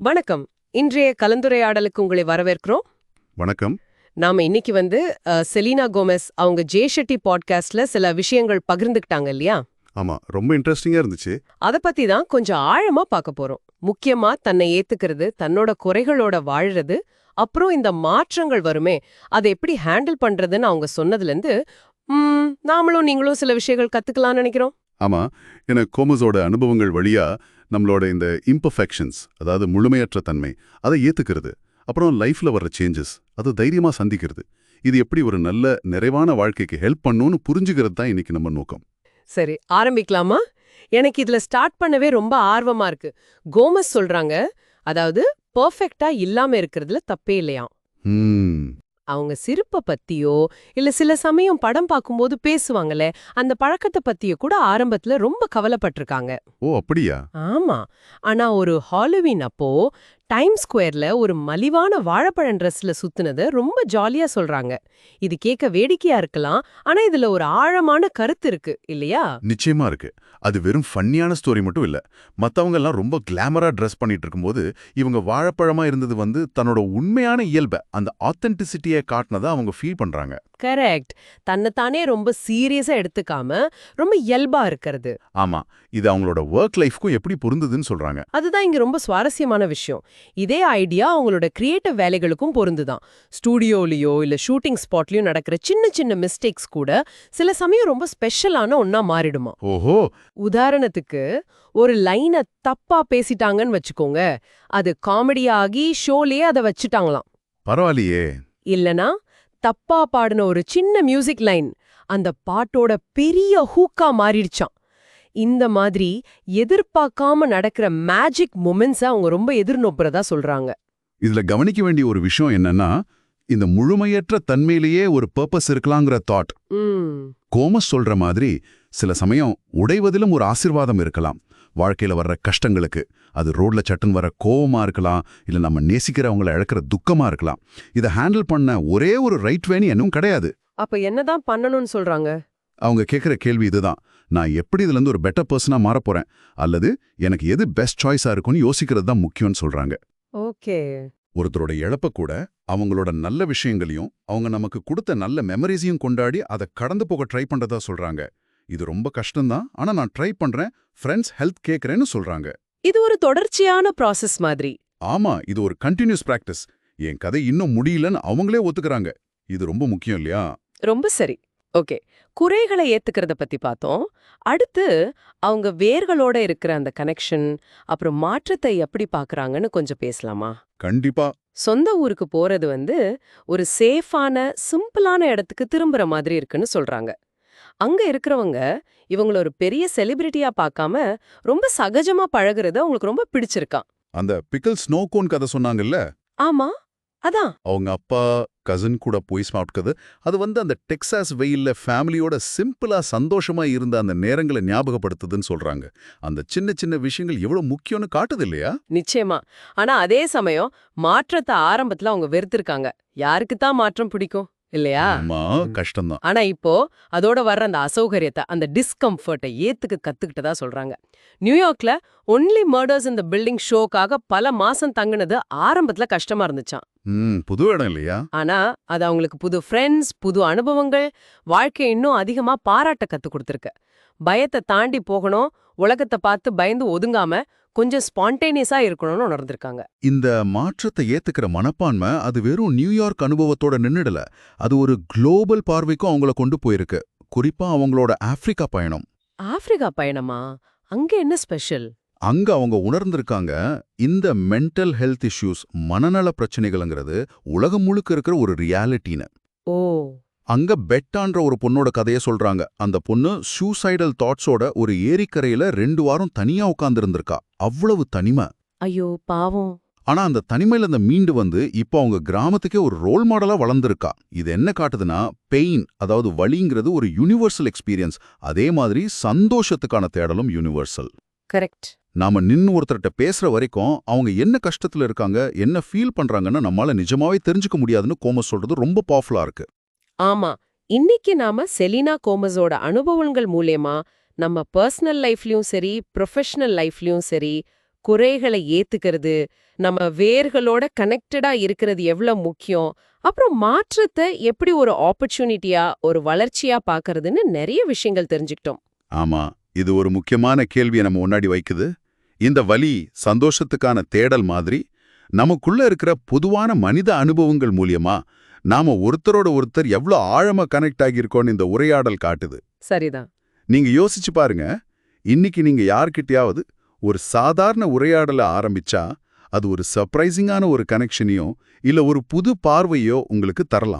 வணக்கம். இன்றைய கலந்துரையாடலுக்கு உங்களை வரவேற்கிறோம். வணக்கம். நாம இன்னைக்கு வந்து செலீனா கோமெஸ் அவங்க ஜே ஷெட்டி பாட்காஸ்ட்ல சில விஷயங்கள் பகிர்ந்துக்கிட்டாங்க இல்லையா? ஆமா ரொம்ப இன்ட்ரெஸ்டிங்கா இருந்துச்சு. அத பத்தி தான் கொஞ்சம் ஆழமா பார்க்க போறோம். முக்கியமா தன்னை ஏத்துக்கிறது தன்னோட குறைகளோட வாழறது அப்புறம் இந்த மாற்றங்கள் வருமே அதை எப்படி ஹேண்டில் பண்றதுன்னு அவங்க சொன்னதுல இருந்து ம், நாமளும் நீங்களும் சில விஷயங்கள் கத்துக்கலாம்னு நினைக்கிறோம். ஆமா எனக்கு கோமஸோட அனுபவங்கள் வழியா நம்மளோட இந்த இம்பர்ஃபெக்ஷன்ஸ் அதாவது முழுமையற்ற தன்மை அதை ஏத்துக்கிறது. அப்புறம் லைஃப்ல வர்ற சேஞ்சஸ் அதை தைரியமா சந்திக்கிறது. இது எப்படி ஒரு நல்ல நிறைவான வாழ்க்கைக்கு ஹெல்ப் பண்ணுன்னு புரிஞ்சுக்கிறது தான் இன்னைக்கு நம்ம நோக்கம். சரி ஆரம்பிக்கலாமா? எனக்கு இதுல ஸ்டார்ட் பண்ணவே ரொம்ப ஆர்வமா இருக்கு. கோமஸ் சொல்றாங்க அதாவது பெர்ஃபெக்ட்டா இல்லாம இருக்கிறதுல தப்பே இல்லையாம். அவங்க சிரிப்ப பத்தியோ இல்ல சில சமயம் படம் பார்க்கும்போது பேசுவாங்களே அந்த பழக்கத்தை பத்தியோ கூட ஆரம்பத்துல ரொம்ப கவலைப்பட்டிருக்காங்க. ஓ அப்படியா? ஆமா. ஆனா ஒரு ஹாலோவீன் அப்போ டைம் ஸ்கொயர்ல ஒரு மலிவான வாழைப்பழம் ட்ரெஸ்ல சுத்துனத ரொம்ப ஜாலியா சொல்றாங்க. இது கேட்க வேடிக்கையா இருக்கலாம் ஆனா இதுல ஒரு ஆழமான கருத்து இருக்கு இல்லையா? நிச்சயமா இருக்கு. அது வெறும் ஃபன்னியான ஸ்டோரி மட்டும் இல்ல. மத்தவங்க எல்லாம் ரொம்ப கிளாமரா ட்ரெஸ் பண்ணிட்டு இருக்கும்போது இவங்க வாழைப்பழமா இருந்தது வந்து தன்னோட உண்மையான இயல்பை அந்த ஆத்தென்டிசிட்டியை காட்டினதை அவங்க ஃபீல் பண்றாங்க. கரெக்ட். தன்னைத்தானே ரொம்ப சீரியஸா எடுத்துக்காம ரொம்ப இயல்பா இருக்கிறது. ஆமா. இது அவங்களோட ஒர்க் லைஃப்க்கும் எப்படி பொருந்துதுன்னு சொல்றாங்க. அதுதான் இங்க ரொம்ப சுவாரஸ்யமான விஷயம். இதே ஐடியா அவங்களோட கிரியேட்டிவ் வேலைகளுக்கும் பொருந்துதான். ஸ்டூடியோலயோ இல்ல ஷூட்டிங் ஸ்பாட்லயோ நடக்கிற சின்ன சின்ன மிஸ்டேக்ஸ் கூட சில சமயம் ரொம்ப ஸ்பெஷலான ஒன்னா மாறிடுமா. ஓஹோ! உதாரணத்துக்கு ஒரு லைனை தப்பா பேசிட்டாங்கன்னு வச்சுக்கோங்க. அது காமெடியாகி ஷோலயே அதை வச்சுட்டாங்களாம். பரவாயில்லையே. இல்லனா தப்பா பாடின ஒரு சின்ன மியூசிக் லைன் அந்த பாட்டோட பெரிய ஹூக்கா மாறிடுச்சாம். இந்த மாதிரி எதிர்பார்க்காம நடக்கிற மேஜிக் மொமெண்ட்ஸை அவங்க ரொம்ப எதிர்நோப்புறதா சொல்றாங்க. இதுல கவனிக்க வேண்டிய ஒரு விஷயம் என்னன்னா இந்த முழுமையற்ற தன்மையிலேயே ஒரு பர்பஸ் இருக்கலாங்கிற தாட் கோமஸ் சொல்ற மாதிரி சில சமயம் உடைவதிலும் ஒரு ஆசிர்வாதம் இருக்கலாம். வாழ்க்கையில வர்ற கஷ்டங்களுக்கு அது ரோட்ல சட்டுன்னு வர கோவமா இருக்கலாம் இல்ல நம்ம நேசிக்கிறவங்கள இழக்கிற துக்கமா இருக்கலாம். இதை ஹேண்டில் பண்ண ஒரே ஒரு ரைட் வேணி இன்னும் கிடையாது. அப்ப என்னதான் பண்ணணும்னு சொல்றாங்க? அவங்க கேட்குற கேள்வி இதுதான். நான் எப்படி இதுல இருந்து ஒரு பெட்டர் பர்சனா மாறப் போறேன்? அல்லது எனக்கு எது பெஸ்ட் சாய்ஸா இருக்கும்னு யோசிக்கிறது தான் முக்கியம்னு சொல்றாங்க. ஓகே. ஒருத்தரோட இழப்ப கூட அவங்களோட நல்ல விஷயங்களையும் அவங்க நமக்கு கொடுத்த நல்ல மெமரிஸையும் கொண்டாடி அதை கடந்து போக ட்ரை பண்றதா சொல்றாங்க. இது ரொம்ப கஷ்டம்தான். ஆனா நான் ட்ரை பண்றேன். ஃப்ரெண்ட்ஸ் ஹெல்த் கேட்கறேன்னு சொல்றாங்க. இது ஒரு தொடர்ச்சியான ப்ராசஸ் மாதிரி. ஆமா இது ஒரு கண்டினியூஸ் பிராக்டிஸ் என் கதை இன்னும் முடியலன்னு அவங்களே ஒத்துக்கறாங்க. இது ரொம்ப முக்கியம் இல்லையா? ரொம்ப சரி. ஓகே. குறைகளை ஏத்துக்கிறத பத்தி பார்த்தோம் அடுத்து அவங்க வேர்களோட இருக்கிற அந்த கனெக்ஷன் அப்புறம் மாற்றத்தை எப்படி பார்க்கறாங்கன்னு கொஞ்சம் பேசலாமா? கண்டிப்பா. சொந்த ஊருக்கு போறது வந்து ஒரு சேஃபான சிம்பிளான இடத்துக்கு திரும்புற மாதிரி இருக்குன்னு சொல்றாங்க. அங்க இருக்கிறவங்க இவங்கள ஒரு பெரிய செலிபிரிட்டியா பார்க்காம ரொம்ப சகஜமா பழகுறது அவங்களுக்கு ரொம்ப பிடிச்சிருக்கான். அந்த பிக்கல் ஸ்னோகோன் கதை சொன்னாங்கல்ல? ஆமா. அதான். அவங்க அப்பா கசின் கூட போய் சாப்பிட்டது அது வந்து அந்த டெக்சாஸ் வெயில்ல ஃபேமிலியோட சிம்பிளா சந்தோஷமா இருந்த அந்த நேரங்களை ஞாபகப்படுத்துதுன்னு சொல்றாங்க. அந்த சின்ன சின்ன விஷயங்கள் எவ்வளவு முக்கியம்னு காட்டுது இல்லையா? நிச்சயமா. ஆனா அதே சமயம் மாற்றத்தை ஆரம்பத்துல அவங்க வெறுத்திருக்காங்க. யாருக்கு தான் மாற்றம் பிடிக்கும்? இல்லையா? கஷ்டம்தான். ஆனா இப்போ அதோட வர்ற அந்த அசௌகரியத்தை அந்த டிஸ்கம்ஃபர்ட்டை ஏத்துக்க கத்துக்கிட்டதா சொல்றாங்க. நியூயார்க்ல ஒன்லி மர்டர்ஸ் இந்த பில்டிங் ஷோக்காக பல மாசம் தங்குனது ஆரம்பத்துல கஷ்டமா இருந்துச்சாம். ம் புது இடம் இல்லையா? ஆனா அது அவங்களுக்கு புது ஃப்ரெண்ட்ஸ் புது அனுபவங்கள் வாழ்க்கை இன்னும் அதிகமா பாராட்ட கத்து கொடுத்துருக்கு. பயத்தை தாண்டி போகணும் உலகத்தை பார்த்து பயந்து ஒதுங்காம கொஞ்சம் ஸ்பான்டேனியஸா இருக்கணும்னு உணர்ந்திருக்காங்க. இந்த மாற்றத்தை ஏத்துக்கிற மனப்பான்மை அது வெறும் நியூயார்க் அனுபவத்தோட நின்னுடல அது ஒரு குளோபல் பார்வைக்கும் அவங்கள கொண்டு போயிருக்கு. குறிப்பா அவங்களோட ஆப்பிரிக்கா பயணம். ஆப்பிரிக்கா பயணமா? அங்க என்ன ஸ்பெஷல் அங்க அவங்க உணர்ந்திருக்காங்க இந்த மென்டல் ஹெல்த் இஷ்யூஸ் மனநல பிரச்சனைகள்ங்கிறது உலகம் முழுக்க இருக்கிற ஒரு ரியாலிட்டின்னு ஓ. அங்க பெட்டான்ற ஒரு பொண்ணோட கதையை சொல்றாங்க. அந்த பொண்ணு சூசைடல் தாட்ஸோட ஒரு ஏரிக்கரையில ரெண்டு வாரம் தனியா உட்கார்ந்திருந்திருக்கா. அவ்வளவு தனிமை. ஐயோ பாவம். ஆனா அந்த தனிமையில அந்த மீண்டு வந்து இப்போ அவங்க கிராமத்துக்கே ஒரு ரோல் மாடலா வளர்ந்திருக்கா. இது என்ன காட்டுதுன்னா பெயின் அதாவது வலிங்கிறது ஒரு யூனிவர்சல் எக்ஸ்பீரியன்ஸ் அதே மாதிரி சந்தோஷத்துக்கான தேடலும் யூனிவர்சல் கரெக்ட் நாம நின்னு ஒருத்தர்கிட்ட பேசுற வரைக்கும் அவங்க என்ன கஷ்டத்துல இருக்காங்க என்ன ஃபீல் பண்றாங்கன்னு நம்மால நிஜமாவே தெரிஞ்சுக்க முடியாதுன்னு கோமஸ் சொல்றது ரொம்ப பவர்ஃபுல்லா இருக்கு. ஆமா. இன்னைக்கு நாம செலினா கோமஸோட அனுபவங்கள் மூலியமா நம்ம பர்சனல் லைஃப்லயும் சரி ப்ரொஃபஷனல் லைஃப்லயும் சரி குறைகளை ஏத்துக்கிறது நம்ம வேர்களோட கனெக்டடா இருக்கிறது எவ்வளவு முக்கியம் அப்புறம் மாற்றத்தை எப்படி ஒரு ஆப்பர்ச்சுனிட்டியா ஒரு வளர்ச்சியா பார்க்கறதுன்னு நிறைய விஷயங்கள் தெரிஞ்சுக்கிட்டோம். ஆமா. இது ஒரு முக்கியமான கேள்வியை நம்ம முன்னாடி வைக்குது. இந்த வலி சந்தோஷத்துக்கான தேடல் மாதிரி நமக்குள்ள இருக்கிற பொதுவான மனித அனுபவங்கள் மூலியமா நாம ஒருத்தரோட ஒருத்தர் எவ்வளோ ஆழமா கனெக்ட் ஆகியிருக்கோம்னு இந்த உரையாடல் காட்டுது. சரிதான். நீங்க யோசிச்சு பாருங்க. இன்னைக்கு நீங்க யார்கிட்டயாவது ஒரு சாதாரண உரையாடலை ஆரம்பிச்சா அது ஒரு சர்ப்ரைசிங்கான ஒரு கனெக்ஷனையோ இல்ல ஒரு புது பார்வையோ உங்களுக்கு தரலாம்.